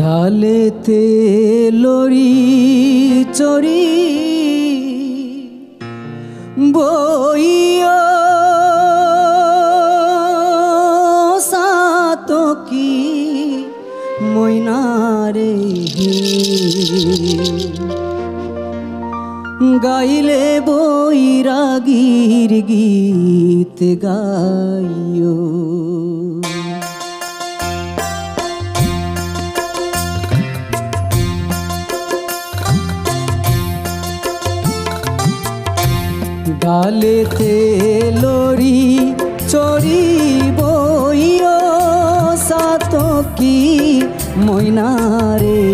ঢালেতে lorry চরি বইয় সাতকি ময়নারে গাইলে বৈরাগীর গীত গাইও। ডালেতে lorry চরি বইও সাতকি ময়নারে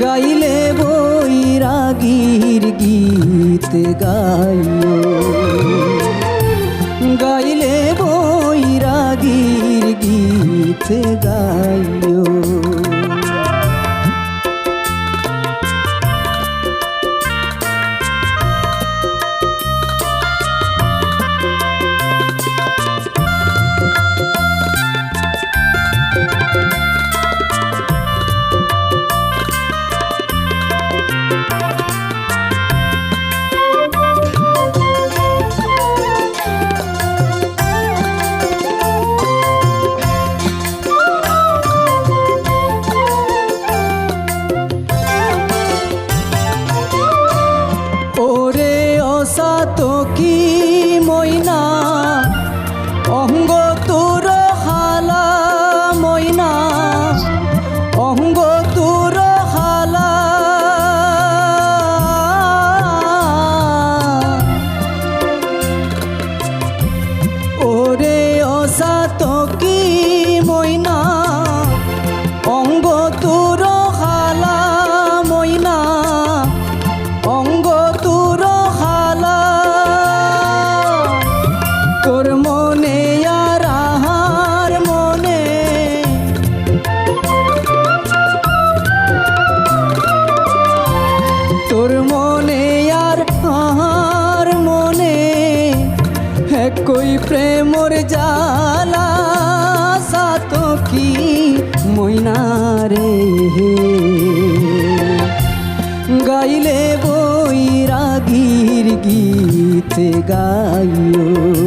গাইলে বৈরাগীর গীত গাইও। গাইলে বৈরাগীর গীত গাইও। একই প্রেমর জালা সাতকি মইনারে গাইলে বই রাগির গীত গাইও।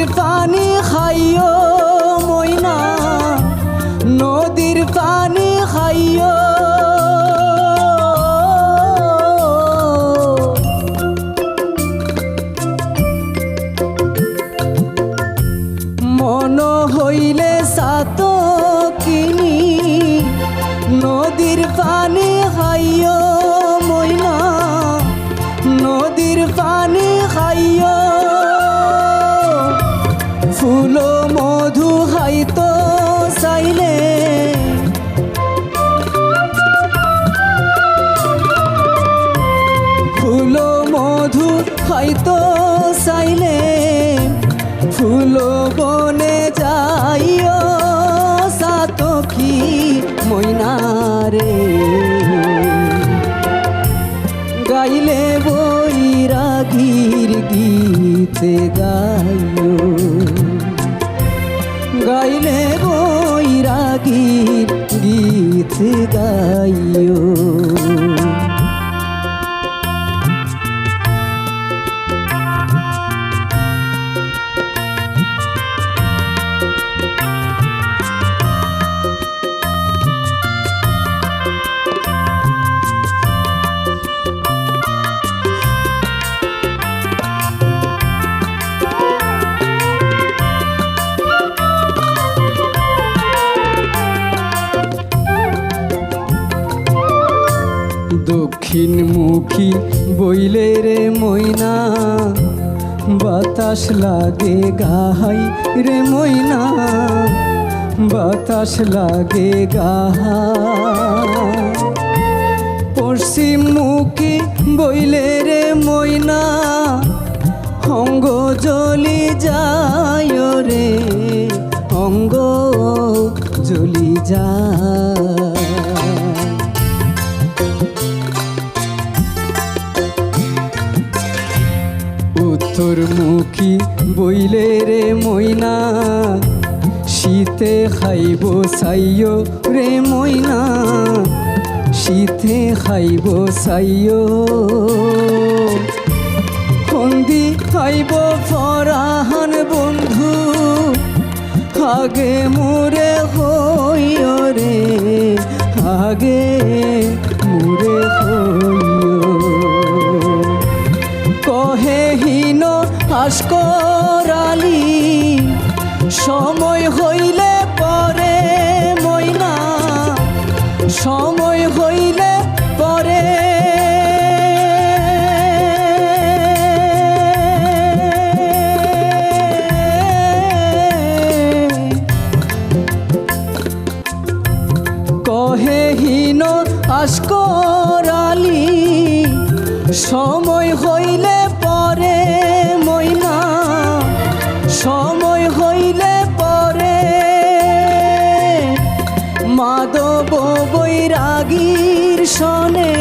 নদীর পানি খাইও ময়না নদীর পানি খাইও। মন হইলে সাত কিনি নদীর পানি খাইও গাইলে বই রাগির গীতে গাইও। গাইলে বৈরাগীর গীত গাইও। দক্ষিণমুখী বইলে রে ময়না, বাতাস লাগে গাহাই রে ময়না, বাতাস লাগে গাহাই। পশ্চিম মুখী বইলে রে ময়না, অঙ্গ জ্বলি যায় রে, অঙ্গ জ্বলি যায়। উত্তরমুখী বইলে রে মইনা শীতে খাইব সাইয় রে মইনা শীতে খাইব সাইয় খন্দি খাইব ফরাহান বন্ধু, আগে মোরে আসকরালি সময় হইলে পরে মইনা সময় হইলে পরে মাধব বৈরাগীর সনে।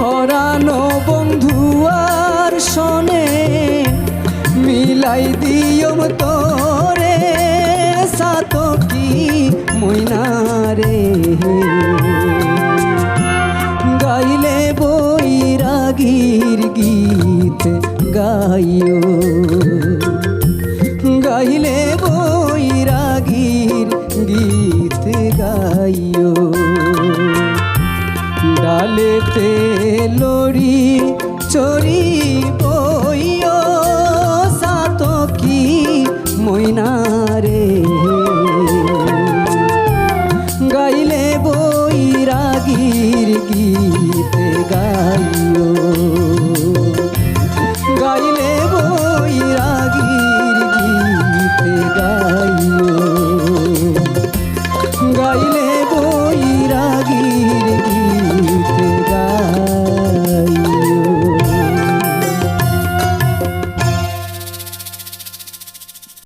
হরানো বন্ধুয়ার সনে। মিলাই দিয়ম তোরে মইনারে গাইলে বই রাগির গীত গাইও। গাইলে বই রাগির গীত গাইও। ডালেতে লড়ি চরি বইও সাত কি মইনা